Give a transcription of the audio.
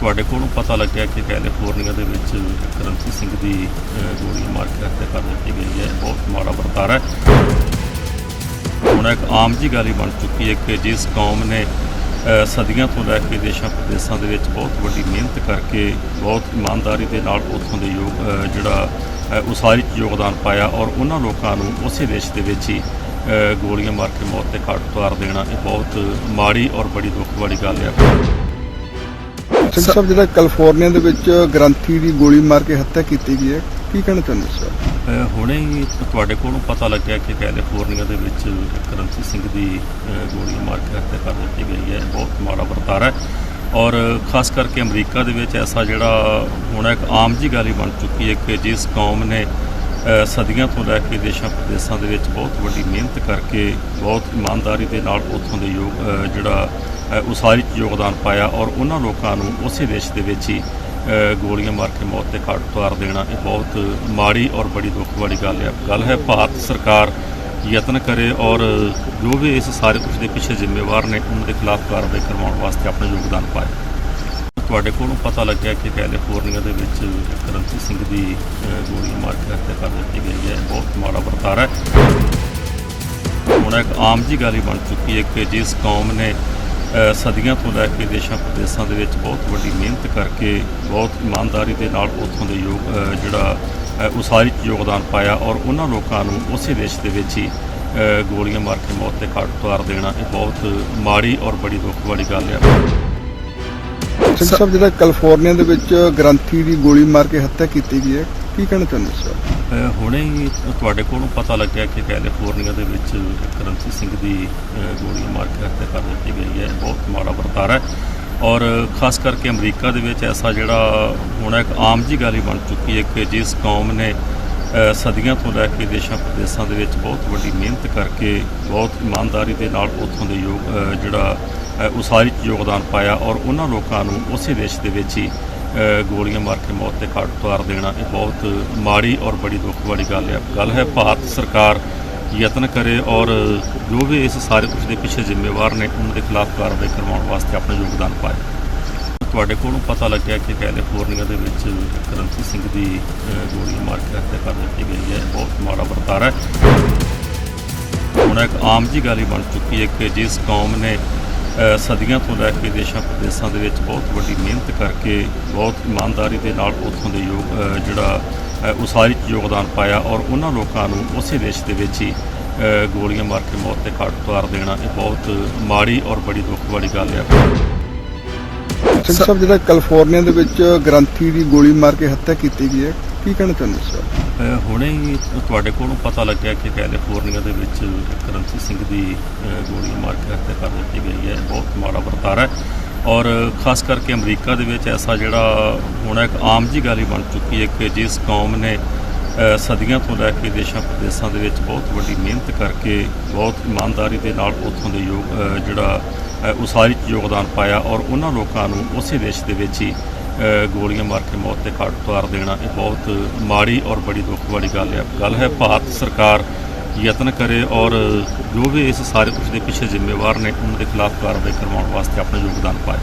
ਤੁਹਾਡੇ ਕੋਲੋਂ ਪਤਾ ਲੱਗਿਆ ਕਿ ਕੈਲੀਫੋਰਨੀਆ ਦੇ ਵਿੱਚ ਕਰੰਸੀ ਸਿੰਘ ਦੀ ਅਹ, ਗੋਲੀ ਮਾਰ ਕੇ ਹੱਤਿਆ ਕਰ ਦਿੱਤੀ ਗਈ ਹੈ। ਬਹੁਤ ਮਾੜਾ ਵਰਤਾਰਾ ਹੈ। ਹੁਣ ਇੱਕ ਆਮ ਜੀ ਗੱਲ ਹੀ ਬਣ ਚੁੱਕੀ ਹੈ ਕਿ ਜਿਸ ਕੌਮ ਨੇ ਸਦੀਆਂ ਤੋਂ ਲੈ ਕੇ ਦੇਸ਼ਾਂ ਪ੍ਰਦੇਸ਼ਾਂ ਦੇ ਵਿੱਚ ਬਹੁਤ ਵੱਡੀ ਮਿਹਨਤ ਕਰਕੇ ਬਹੁਤ ਇਮਾਨਦਾਰੀ ਦੇ ਨਾਲ ਉੱਥੋਂ ਦੇ ਯੋਗ ਜਿਹੜਾ ਉਸਾਰੀ 'ਚ ਯੋਗਦਾਨ ਪਾਇਆ ਔਰ ਉਹਨਾਂ ਲੋਕਾਂ ਨੂੰ ਉਸੇ ਦੇਸ਼ ਦੇ ਵਿੱਚ ਹੀ ਗੋਲੀਆਂ ਮਾਰ ਕੇ ਮੌਤ ਦੇ ਘਾਟ ਉਤਾਰ ਦੇਣਾ ਇਹ ਬਹੁਤ ਮਾੜੀ ਔਰ ਬੜੀ ਦੁੱਖ ਵਾਲੀ ਗੱਲ ਹੈ। ਸਿੰਘ ਸਾਹਿਬ ਜਿਹੜਾ ਕੈਲੀਫੋਰਨੀਆ ਦੇ ਵਿੱਚ ਗ੍ਰੰਥੀ ਦੀ ਗੋਲੀ ਮਾਰ ਕੇ ਹੱਤਿਆ ਕੀਤੀ ਗਈ ਹੈ ਕੀ ਕਹਿਣਾ ਚਾਹੁੰਦੇ ਸਰ? ਹੁਣੇ ਹੀ ਤੁਹਾਡੇ ਕੋਲੋਂ ਪਤਾ ਲੱਗਿਆ ਕਿ ਕੈਲੀਫੋਰਨੀਆ ਦੇ ਵਿੱਚ ਕਰੰਸੀ ਸਿੰਘ ਦੀ ਗੋਲੀ ਮਾਰ ਕੇ ਹੱਤਿਆ ਕਰ ਦਿੱਤੀ ਗਈ ਹੈ। ਬਹੁਤ ਮਾੜਾ ਵਰਤਾਰਾ ਹੈ। ਔਰ ਖਾਸ ਕਰਕੇ ਅਮਰੀਕਾ ਦੇ ਵਿੱਚ ਐਸਾ ਜਿਹੜਾ ਹੁਣ ਇੱਕ ਆਮ ਜੀ ਗੱਲ ਹੀ ਬਣ ਚੁੱਕੀ ਹੈ ਕਿ ਜਿਸ ਕੌਮ ਨੇ ਸਦੀਆਂ ਤੋਂ ਲੈ ਕੇ ਦੇਸ਼ਾਂ ਪ੍ਰਦੇਸ਼ਾਂ ਦੇ ਵਿੱਚ ਬਹੁਤ ਵੱਡੀ ਮਿਹਨਤ ਕਰਕੇ ਬਹੁਤ ਇਮਾਨਦਾਰੀ ਦੇ ਨਾਲ ਉੱਥੋਂ ਦੇ ਯੋਗ ਜਿਹੜਾ ਉਸਾਰੀ 'ਚ ਯੋਗਦਾਨ ਪਾਇਆ ਔਰ ਉਹਨਾਂ ਲੋਕਾਂ ਨੂੰ ਉਸੇ ਦੇਸ਼ ਦੇ ਵਿੱਚ ਹੀ ਗੋਲੀਆਂ ਮਾਰ ਕੇ ਮੌਤ ਦੇ ਘਾਟ ਉਤਾਰ ਦੇਣਾ ਇਹ ਬਹੁਤ ਮਾੜੀ ਔਰ ਬੜੀ ਦੁੱਖ ਵਾਲੀ ਗੱਲ ਹੈ। ਗੱਲ ਹੈ ਭਾਰਤ ਸਰਕਾਰ ਯਤਨ ਕਰੇ ਔਰ ਜੋ ਵੀ ਇਸ ਸਾਰੇ ਕੁਝ ਦੇ ਪਿੱਛੇ ਜ਼ਿੰਮੇਵਾਰ ਨੇ ਉਹਨਾਂ ਦੇ ਖਿਲਾਫ ਕਾਰਵਾਈ ਕਰਵਾਉਣ ਵਾਸਤੇ ਆਪਣਾ ਯੋਗਦਾਨ ਪਾਏ ਤੁਹਾਡੇ ਕੋਲੋਂ ਪਤਾ ਲੱਗਿਆ ਕਿ ਕੈਲੀਫੋਰਨੀਆ ਦੇ ਵਿੱਚ ਕਰੰਸੀ ਸਿੰਘ ਦੀ ਅ, ਗੋਲੀ ਮਾਰ ਕੇ ਹੱਤਿਆ ਕਰ ਦਿੱਤੀ ਗਈ ਹੈ। ਬਹੁਤ ਮਾੜਾ ਵਰਤਾਰਾ ਹੈ। ਹੁਣ ਇੱਕ ਆਮ ਜੀ ਗੱਲ ਹੀ ਬਣ ਚੁੱਕੀ ਹੈ ਕਿ ਜਿਸ ਕੌਮ ਨੇ ਸਦੀਆਂ ਤੋਂ ਲੈ ਕੇ ਦੇਸ਼ਾਂ ਪ੍ਰਦੇਸ਼ਾਂ ਦੇ ਵਿੱਚ ਬਹੁਤ ਵੱਡੀ ਮਿਹਨਤ ਕਰਕੇ, ਬਹੁਤ ਇਮਾਨਦਾਰੀ ਦੇ ਨਾਲ ਉੱਥੋਂ ਦੇ ਯੋਗ ਜਿਹੜਾ ਉਸਾਰੀ 'ਚ ਯੋਗਦਾਨ ਪਾਇਆ ਔਰ ਉਹਨਾਂ ਲੋਕਾਂ ਨੂੰ ਉਸੇ ਦੇਸ਼ ਦੇ ਵਿੱਚ ਹੀ ਗੋਲੀਆਂ ਮਾਰ ਕੇ ਮੌਤ ਦੇ ਘਾਟ ਉਤਾਰ ਦੇਣਾ, ਇਹ ਬਹੁਤ ਮਾੜੀ ਔਰ ਬੜੀ ਦੁੱਖ ਵਾਲੀ ਗੱਲ ਹੈ ਸਿੰਘ ਸਾਹਿਬ, ਜਿਹੜਾ ਕੈਲੀਫੋਰਨੀਆ ਦੇ ਵਿੱਚ ਗ੍ਰੰਥੀ ਦੀ ਗੋਲੀ ਮਾਰ ਕੇ ਹੱਤਿਆ ਕੀਤੀ ਗਈ ਹੈ, ਕੀ ਕਹਿਣਾ ਚਾਹੁੰਦੇ ਸਰ? ਹੁਣੇ ਹੀ ਤੁਹਾਡੇ ਕੋਲੋਂ ਪਤਾ ਲੱਗਿਆ ਕਿ ਕੈਲੀਫੋਰਨੀਆ ਦੇ ਵਿੱਚ ਕਰੰਸੀ ਸਿੰਘ ਦੀ ਅ, ਗੋਲੀ ਮਾਰ ਕੇ ਹੱਤਿਆ ਕਰ ਦਿੱਤੀ ਗਈ ਹੈ। ਬਹੁਤ ਮਾੜਾ ਵਰਤਾਰਾ ਹੈ। ਔਰ ਖਾਸ ਕਰਕੇ ਅਮਰੀਕਾ ਦੇ ਵਿੱਚ ਐਸਾ ਜਿਹੜਾ ਹੁਣ ਇੱਕ ਆਮ ਜੀ ਗੱਲ ਹੀ ਬਣ ਚੁੱਕੀ ਹੈ ਕਿ ਜਿਸ ਕੌਮ ਨੇ ਸਦੀਆਂ ਤੋਂ ਲੈ ਕੇ ਦੇਸ਼ਾਂ ਪ੍ਰਦੇਸ਼ਾਂ ਦੇ ਵਿੱਚ ਬਹੁਤ ਵੱਡੀ ਮਿਹਨਤ ਕਰਕੇ ਬਹੁਤ ਇਮਾਨਦਾਰੀ ਦੇ ਨਾਲ ਉੱਥੋਂ ਦੇ ਯੋਗ ਜਿਹੜਾ ਉਸਾਰੀ 'ਚ ਯੋਗਦਾਨ ਪਾਇਆ ਔਰ ਉਹਨਾਂ ਲੋਕਾਂ ਨੂੰ ਉਸੇ ਦੇਸ਼ ਦੇ ਵਿੱਚ ਹੀ ਗੋਲੀਆਂ ਮਾਰ ਕੇ ਮੌਤ ਦੇ ਘਾਟ ਉਤਾਰ ਦੇਣਾ ਇਹ ਬਹੁਤ ਮਾੜੀ ਔਰ ਬੜੀ ਦੁੱਖ ਵਾਲੀ ਗੱਲ ਹੈ। ਗੱਲ ਹੈ ਭਾਰਤ ਸਰਕਾਰ ਯਤਨ ਕਰੇ ਔਰ ਜੋ ਵੀ ਇਸ ਸਾਰੇ ਕੁਝ ਦੇ ਪਿੱਛੇ ਜ਼ਿੰਮੇਵਾਰ ਨੇ, ਉਹਨਾਂ ਦੇ ਖਿਲਾਫ ਕਾਰਵਾਈ ਕਰਵਾਉਣ ਵਾਸਤੇ ਆਪਣਾ ਯੋਗਦਾਨ ਪਾਏ। ਤੁਹਾਡੇ ਕੋਲੋਂ ਪਤਾ ਲੱਗਿਆ ਕਿ ਕੈਲੀਫੋਰਨੀਆ ਦੇ ਵਿੱਚ ਕਰੰਸੀ ਸਿੰਘ ਦੀ ਗੋਲੀਆਂ ਮਾਰ ਕੇ ਹੱਤਿਆ ਕਰ ਦਿੱਤੀ ਗਈ ਹੈ। ਬਹੁਤ ਮਾੜਾ ਵਰਤਾਰਾ ਹੈ। ਹੁਣ ਇੱਕ ਆਮ ਜੀ ਗੱਲ ਹੀ ਬਣ ਚੁੱਕੀ ਹੈ ਕਿ ਜਿਸ ਕੌਮ ਨੇ ਸਦੀਆਂ ਤੋਂ ਲੈ ਕੇ ਦੇਸ਼ਾਂ ਪ੍ਰਦੇਸ਼ਾਂ ਦੇ ਵਿੱਚ ਬਹੁਤ ਵੱਡੀ ਮਿਹਨਤ ਕਰਕੇ, ਬਹੁਤ ਇਮਾਨਦਾਰੀ ਦੇ ਨਾਲ ਉੱਥੋਂ ਦੇ ਯੋਗ ਜਿਹੜਾ ਉਸਾਰੀ 'ਚ ਯੋਗਦਾਨ ਪਾਇਆ ਔਰ ਉਹਨਾਂ ਲੋਕਾਂ ਨੂੰ ਉਸੇ ਦੇਸ਼ ਦੇ ਵਿੱਚ ਹੀ ਗੋਲੀਆਂ ਮਾਰ ਕੇ ਮੌਤ ਦੇ ਘਾਟ ਉਤਾਰ ਦੇਣਾ, ਇਹ ਬਹੁਤ ਮਾੜੀ ਔਰ ਬੜੀ ਦੁੱਖ ਵਾਲੀ ਗੱਲ ਹੈ। ਸਿੰਘ ਸਾਹਿਬ, ਜਿਹੜਾ ਕੈਲੀਫੋਰਨੀਆ ਦੇ ਵਿੱਚ ਗ੍ਰੰਥੀ ਦੀ ਗੋਲੀ ਮਾਰ ਕੇ ਹੱਤਿਆ ਕੀਤੀ ਗਈ ਹੈ, ਕੀ ਕਹਿਣਾ ਚਾਹੁੰਦੇ ਸਰ? ਹੁਣੇ ਹੀ ਤੁਹਾਡੇ ਕੋਲੋਂ ਪਤਾ ਲੱਗਿਆ ਕਿ ਕੈਲੀਫੋਰਨੀਆ ਦੇ ਵਿੱਚ ਕਰੰਸੀ ਸਿੰਘ ਦੀ ਅ, ਗੋਲੀ ਮਾਰ ਕੇ ਹੱਤਿਆ ਕਰ ਦਿੱਤੀ ਗਈ ਹੈ। ਬਹੁਤ ਮਾੜਾ ਵਰਤਾਰਾ ਹੈ। ਔਰ ਖਾਸ ਕਰਕੇ ਅਮਰੀਕਾ ਦੇ ਵਿੱਚ ਐਸਾ ਜਿਹੜਾ ਹੁਣ ਇੱਕ ਆਮ ਜੀ ਗੱਲ ਹੀ ਬਣ ਚੁੱਕੀ ਹੈ ਕਿ ਜਿਸ ਕੌਮ ਨੇ ਸਦੀਆਂ ਤੋਂ ਲੈ ਕੇ ਦੇਸ਼ਾਂ ਪ੍ਰਦੇਸ਼ਾਂ ਦੇ ਵਿੱਚ ਬਹੁਤ ਵੱਡੀ ਮਿਹਨਤ ਕਰਕੇ, ਬਹੁਤ ਇਮਾਨਦਾਰੀ ਦੇ ਨਾਲ ਉੱਥੋਂ ਦੇ ਯੋਗ ਜਿਹੜਾ ਉਸਾਰੀ 'ਚ ਯੋਗਦਾਨ ਪਾਇਆ ਔਰ ਉਹਨਾਂ ਲੋਕਾਂ ਨੂੰ ਉਸੇ ਦੇਸ਼ ਦੇ ਵਿੱਚ ਹੀ ਗੋਲੀਆਂ ਮਾਰ ਕੇ ਮੌਤ ਦੇ ਘਾਟ ਉਤਾਰ ਦੇਣਾ, ਇਹ ਬਹੁਤ ਮਾੜੀ ਔਰ ਬੜੀ ਦੁੱਖ ਵਾਲੀ ਗੱਲ ਹੈ। ਗੱਲ ਹੈ ਭਾਰਤ ਸਰਕਾਰ ਯਤਨ ਕਰੇ ਔਰ ਜੋ ਵੀ ਇਸ ਸਾਰੇ ਕੁਝ ਦੇ ਪਿੱਛੇ ਜ਼ਿੰਮੇਵਾਰ ਨੇ, ਉਹਨਾਂ ਦੇ ਖਿਲਾਫ ਕਾਰਵਾਈ ਕਰਵਾਉਣ ਵਾਸਤੇ ਆਪਣਾ ਯੋਗਦਾਨ ਪਾਏ।